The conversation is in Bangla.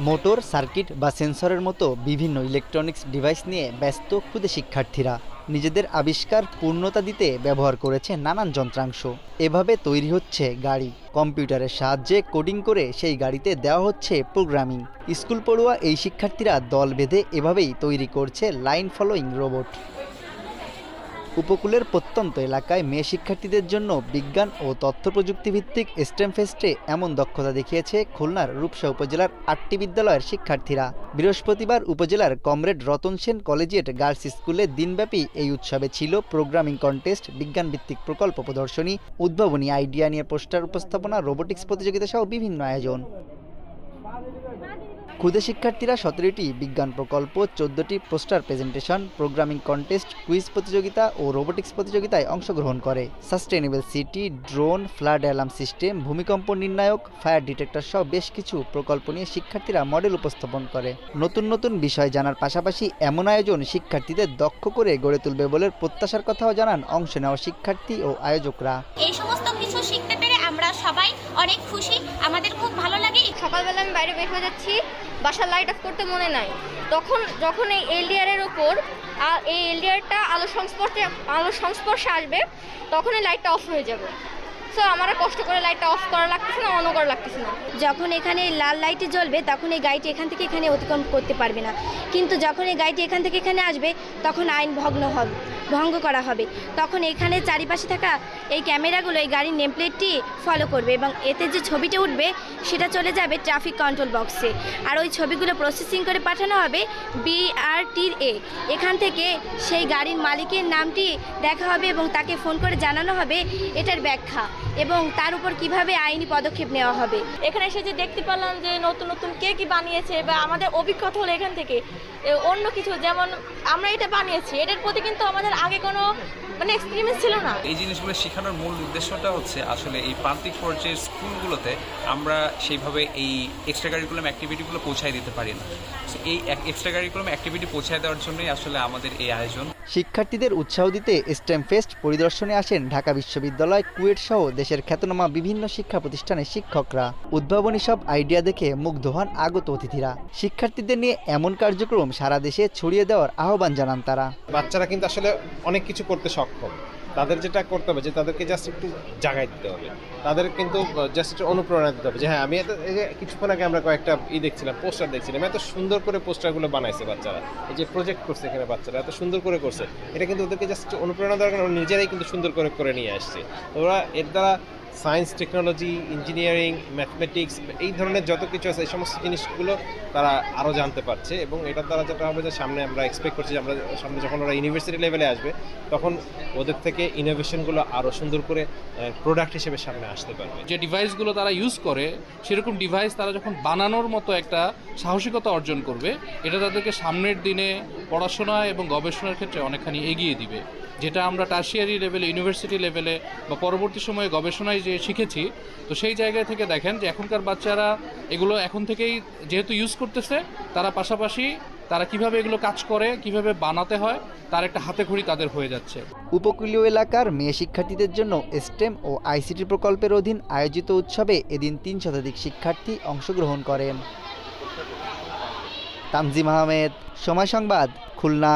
মোটর, সার্কিট বা সেন্সরের মতো বিভিন্ন ইলেকট্রনিক্স ডিভাইস নিয়ে ব্যস্ত খুদে শিক্ষার্থীরা নিজেদের আবিষ্কার পূর্ণতা দিতে ব্যবহার করেছে নানান যন্ত্রাংশ। এভাবে তৈরি হচ্ছে গাড়ি। কম্পিউটারের সাহায্যে কোডিং করে সেই গাড়িতে দেওয়া হচ্ছে প্রোগ্রামিং। স্কুল পড়ুয়া এই শিক্ষার্থীরা দল বেঁধে এভাবেই তৈরি করছে লাইন ফলোয়িং রোবট। উপকূলের প্রত্যন্ত এলাকায় মেয়ে শিক্ষার্থীদের জন্য বিজ্ঞান ও তথ্য প্রযুক্তি ভিত্তিক স্টেম ফেস্টে এমন দক্ষতা দেখিয়েছে খুলনার রূপসা উপজেলার আটটি বিদ্যালয়ের শিক্ষার্থীরা। বৃহস্পতিবার উপজেলার comrade Ratan Sen collegiate girls স্কুলে দিনব্যাপী এই উৎসবে ছিল প্রোগ্রামিং কন্টেস্ট বিজ্ঞান ভিত্তিক প্রকল্প প্রদর্শনী, উদ্ভাবনী আইডিয়া নিয়ে পোস্টার উপস্থাপনা, রোবোটিক্স প্রতিযোগিতা সহ বিভিন্ন আয়োজন। ক্ষুদে শিক্ষার্থীরা সতেরোটি বিজ্ঞান প্রকল্প চোদ্দটি poster presentation programming contest quiz প্রতিযোগিতা ও রোবোটিক্স প্রতিযোগিতায় অংশগ্রহণ করে। Sustainable city drone flood alarm system ভূমিকম্প নির্ণায়ক ফায়ার ডিটেক্টর সহ বেশ কিছু প্রকল্প নিয়ে শিক্ষার্থীরা মডেল উপস্থাপন করে। নতুন নতুন বিষয় জানার পাশাপাশি এমন আয়োজন শিক্ষার্থীদের দক্ষ করে গড়ে তুলবে বলে প্রত্যাশার কথাও জানান অংশ নেওয়া শিক্ষার্থী ও আয়োজকরা। এই সমস্ত কিছু শিখতে পেরে আমরা সবাই অনেক খুশি। আমাদের খুব ভালো লাগে। সকালবেলা আমি বাইরে বের হয়ে যাচ্ছি। বাসার লাইট অফ করতে মনে নাই। তখন যখন এই এলডিআরের ওপর এই এলডিআরটা আলো সংস্পর্শে আলো সংস্পর্শে আসবে তখন এই লাইটটা অফ হয়ে যাবে। সো আমার কষ্ট করে লাইটটা অফ করা লাগতেছে না অন করা লাগতেছে না। যখন এখানে লাল লাইটে জ্বলবে, তখন এই গাড়িটি এখান থেকে এখানে অতিক্রম করতে পারবে না। কিন্তু যখন এই গাড়িটি এখান থেকে এখানে আসবে, তখন আইন ভগ্ন হবে, ভঙ্গ করা হবে। তখন এখানে চারিপাশে থাকা এই ক্যামেরাগুলো এই গাড়ির নেমপ্লেটটি ফলো করবে এবং এতে যে ছবিটা উঠবে সেটা চলে যাবে ট্রাফিক কন্ট্রোল বক্সে আর ওই ছবিগুলো প্রসেসিং করে পাঠানো হবে বিআরটির এ এখান থেকে সেই গাড়ির মালিকের নামটি দেখা হবে এবং তাকে ফোন করে জানানো হবে এটার ব্যাখ্যা এবং তার উপর কীভাবে আইনি পদক্ষেপ নেওয়া হবে। এখানে এসে যে দেখতে পেলাম যে নতুন নতুন কে কি বানিয়েছে বা আমাদের অভিজ্ঞতা হলো এখান থেকে। অন্য কিছু যেমন আমরা এটা বানিয়েছি এটার প্রতি কিন্তু আমাদের আগে কোনো মানে এক্সপিরিয়েন্স ছিল না। এই জিনিসগুলো শেখানোর মূল উদ্দেশ্যটা হচ্ছে আসলে এই প্রান্তিক পর্যায়ের স্কুলগুলোতে আমরা সেইভাবে এই এক্সট্রা কারিকুলাম অ্যাক্টিভিটিগুলো পৌঁছায় দিতে পারি না। এই এক্সট্রা কারিকুলাম অ্যাক্টিভিটি পৌঁছায় দেওয়ার জন্যই আসলে আমাদের এই আয়োজন। শিক্ষার্থীদের উৎসাহ দিতে স্টেম ফেস্ট পরিদর্শনে আসেন ঢাকা বিশ্ববিদ্যালয় কুয়েট সহ দেশের খ্যাতনামা বিভিন্ন শিক্ষা প্রতিষ্ঠানের শিক্ষকরা। উদ্ভাবনী সব আইডিয়া দেখে মুগ্ধ হন আগত অতিথিরা। শিক্ষার্থীদের নিয়ে এমন কার্যক্রম সারা দেশে ছড়িয়ে দেওয়ার আহ্বান জানান তারা। বাচ্চারা কিন্তু আসলে অনেক কিছু করতে সক্ষম। তাদের যেটা করতে হবে যে তাদেরকে জাস্ট একটু জাগাই দিতে হবে। তাদের কিন্তু জাস্ট অনুপ্রেরণা দিতে হবে। যে হ্যাঁ আমি এত, এই যে কিছুক্ষণ আগে আমরা কয়েকটা ই দেখছিলাম, পোস্টার দেখছিলাম, এত সুন্দর করে পোস্টারগুলো বানাইছে বাচ্চারা। এই যে প্রজেক্ট করছে এখানে বাচ্চারা, এত সুন্দর করে করছে। এটা কিন্তু ওদেরকে জাস্ট অনুপ্রেরণা দেওয়ার কারণে নিজেরাই কিন্তু সুন্দর করে করে নিয়ে আসছে। ওরা এর দ্বারা সায়েন্স, টেকনোলজি, ইঞ্জিনিয়ারিং, ম্যাথমেটিক্স, এই ধরনের যত কিছু আছে, এই সমস্ত জিনিসগুলো তারা আরও জানতে পারছে এবং এটার দ্বারা যেটা হবে যে সামনে আমরা এক্সপেক্ট করছি যে আমরা সামনে যখন ওরা ইউনিভার্সিটি লেভেলে আসবে, তখন ওদের থেকে ইনোভেশনগুলো আরও সুন্দর করে প্রোডাক্ট হিসেবে সামনে আসতে পারবে। যে ডিভাইসগুলো তারা ইউজ করে, সেরকম ডিভাইস তারা যখন বানানোর মতো একটা সাহসিকতা অর্জন করবে, এটা তাদেরকে সামনের দিনে পড়াশোনা এবং গবেষণার ক্ষেত্রে অনেকখানি এগিয়ে দিবে। যেটা আমরা টার্সিয়ারি লেভেলে ইউনিভার্সিটি লেভেলে বা পরবর্তী সময়ে গবেষণায় যে শিখেছি, তো সেই জায়গা থেকে দেখেন যে এখনকার বাচ্চারা এগুলো এখন থেকেই যেহেতু ইউজ করতেছে, তারা পাশাপাশি তারা কীভাবে এগুলো কাজ করে, কীভাবে বানাতে হয়, তার একটা হাতে খড়ি তাদের হয়ে যাচ্ছে। উপকূলীয় এলাকার মেয়ে শিক্ষার্থীদের জন্য স্টেম ও আইসিটি প্রকল্পের অধীন আয়োজিত উৎসবে এদিন তিন শতাধিক শিক্ষার্থী অংশগ্রহণ করেন। তানজিম আহমেদ, সময় সংবাদ, খুলনা।